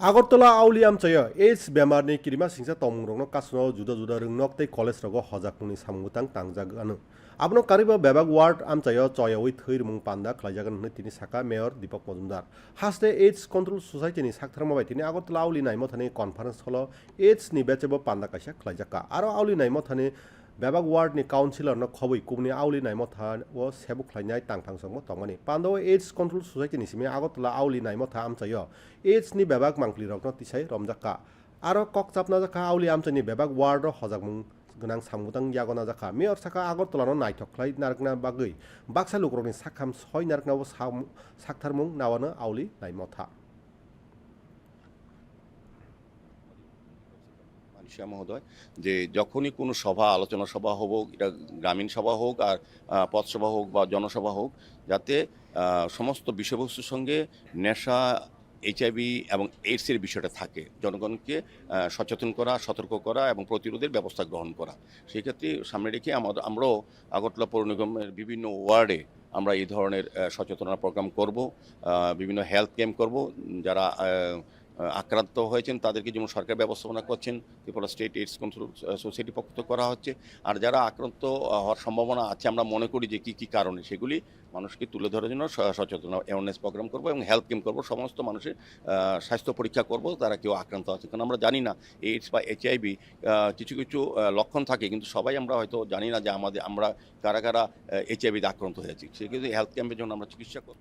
Agartala আউলিয়ামচয় ads बेमारनि किरिमा सिंसा तमुंग्रंनो कासनो जुदा जुदा रोंनक तै कलेज रगो हजाकनि सामुंगुतां तांगजागानो आपनो कारिबा बेबाग वार्ड आमचय चयवै थैर मुं पान्दा खलायजागोन होननो तिनि साका मेयर दीपक मजुमदार हास्ते एड्स कंट्रोल सोसाइटिनि साकथारमाबाय तिनि আগরতলা আউলি नायमो थाने कन्फरेन्स हल एड्स नि बेचेबो पान्दा कासा खलायजाका आरो आउली नायमो थाने বেবাগ ওয়ার্ডনি काउन्सिलरनो खबै कुमनि आवलिनाय मथा व सेबुक खलायनाय तांथांसंगो तंगनि पान्दो एड्स कन्ट्रोल सोसाइटिनि सिमे आगतला आवलिनाय मथा आमचायो एड्सनि बेबाग मांखलि रग्न तिसाय रमजाक्का आरो ककचापना जाखा आवलि आमचानि बेबाग वार्ड हजागमुं गोनां सामुदां यागना जाखा मेयर साखा आगरतलानो नायथख्लाय नारगना बागै बाक्सा लुग्रनि साखाम सय नारगनाबो साखथारमुं नावानो आवलि नायमथा মানসিয়া মহোদয়, যে যখনই কোনো সভা, আলোচনা সভা হোক, এটা গ্রামীণ সভা হোক আর পথসভা হোক বা জনসভা হোক, যাতে সমস্ত বিষয়বস্তুর সঙ্গে নেশা, এইচআইভি এবং এইডসের বিষয়টা থাকে। জনগণকে সচেতন করা, সতর্ক করা এবং প্রতিরোধের ব্যবস্থা গ্রহণ করা। সেই ক্ষেত্রে সামনে রেখে আমাদের আমরাও আগরতলা পৌর নিগমের বিভিন্ন ওয়ার্ডে আমরা এই ধরনের সচেতনতা প্রোগ্রাম করব বিভিন্ন হেলথ ক্যাম্প করব, যারা আক্রান্ত হয়েছেন, তাদেরকে যেমন সরকার ব্যবস্থাপনা করছেন, Tripura state AIDS control society পক্ষ করা হচ্ছে। আর যারা আক্রান্ত হওয়ার সম্ভাবনা আছে, আমরা মনে করি যে কী কী কারণে, সেগুলি মানুষকে তুলে ধরার জন্য সচেতন অ্যাওয়ারনেস প্রোগ্রাম করব এবং হেলথ ক্যাম্প করব, সমস্ত মানুষের স্বাস্থ্য পরীক্ষা করব, তারা কেউ আক্রান্ত আছে। কারণ আমরা জানি না এইডস বা এইচআইভি কিছু কিছু লক্ষণ থাকে, কিন্তু সবাই আমরা হয়তো জানি না যে আমাদের, আমরা কারা কারা এইচআইভিতে আক্রান্ত হয়েছি সেক্ষেত্রে হেলথ ক্যাম্পের জন্য আমরা চিকিৎসা করব।